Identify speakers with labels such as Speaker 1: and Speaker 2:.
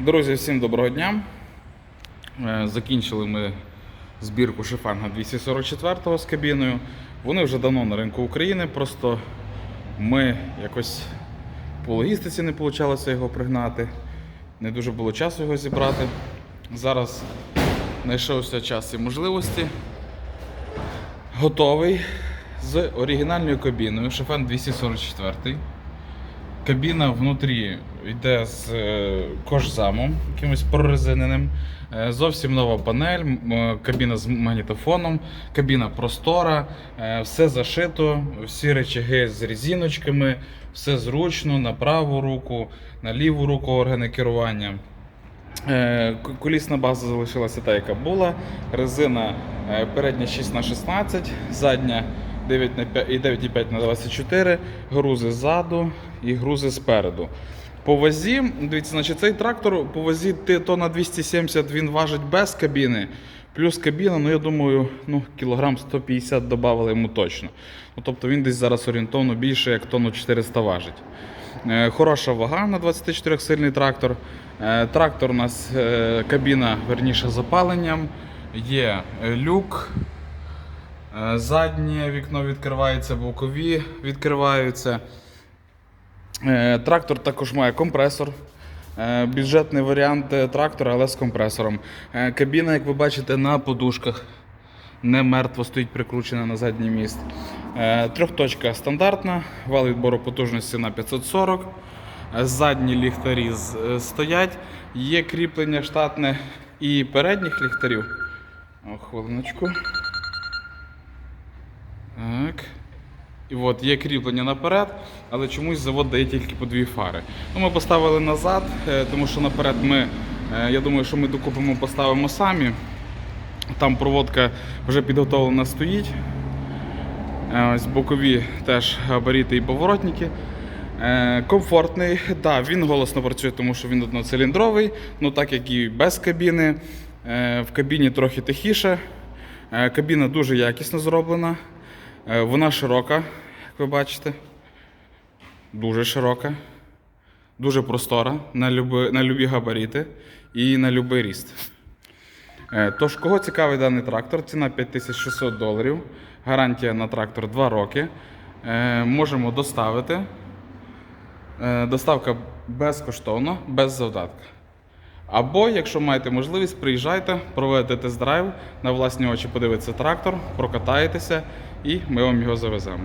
Speaker 1: Друзі, всім доброго дня. Е, Закінчили ми збірку Шифанга 244 з кабіною. Вони вже давно на ринку України, просто ми якось по логістиці не вийшло його пригнати. Не дуже було часу його зібрати. Зараз знайшовся час і можливості. Готовий з оригінальною кабіною Шифен 244. Кабіна внутрі йде з е, кожзамом, якимось прорезиненим. Е, Зовсім нова панель, е, кабіна з магнітофоном, кабіна простора, все зашито, всі речаги з резиночками, все зручно на праву руку, на ліву руку органи керування. Колісна база залишилася та, яка була. Резина передня 6 на 16 задня 9 на 5 і 9,5 на 24 грузи ззаду і грузи спереду. По вазі, дивіться, значить, цей трактор по вазі ти- тонна 270 він важить без кабіни. Плюс кабіна, ну я думаю, ну, кілограм 150 додали йому точно. Ну, тобто він десь зараз орієнтовно більше як тонну 400 важить. Е, Хороша вага на 24-сильний трактор. Е, Трактор у нас е, кабіна, верніше, з опаленням. Є е, люк. Е, Заднє вікно відкривається, бокові відкриваються. Е, Трактор також має компресор. Е, Бюджетний варіант трактора, але з компресором. Кабіна, як ви бачите, на подушках. Не мертво стоїть прикручена на задній міст. Трьохточка стандартна, вал відбору потужності на 540. Е, Задні ліхтарі стоять. Є кріплення штатне і передніх ліхтарів. О, хвилиночку. Так. І от є кріплення наперед, але чомусь завод дає тільки по дві фари. Ну, ми поставили назад, е, тому що наперед ми, е, я думаю, що ми докупимо, поставимо самі. Там проводка вже підготовлена стоїть. Е, Ось бокові теж габаріти і поворотники. Комфортний, да, він голосно працює, тому що він одноциліндровий, ну так як і без кабіни. В кабіні трохи тихіше. Кабіна дуже якісно зроблена. Е, Вона широка, як ви бачите. Дуже широка, дуже простора на любі, на любі габаріти і на будь-який ріст. Е, Тож, кого цікавий даний трактор, ціна 5600 доларів, гарантія на трактор 2 роки. Е, Можемо доставити. Доставка безкоштовна, без завдатка. Або, якщо маєте можливість, приїжджайте, проведете тест-драйв, на власні очі подивитися трактор, прокатаєтеся і ми вам його завеземо.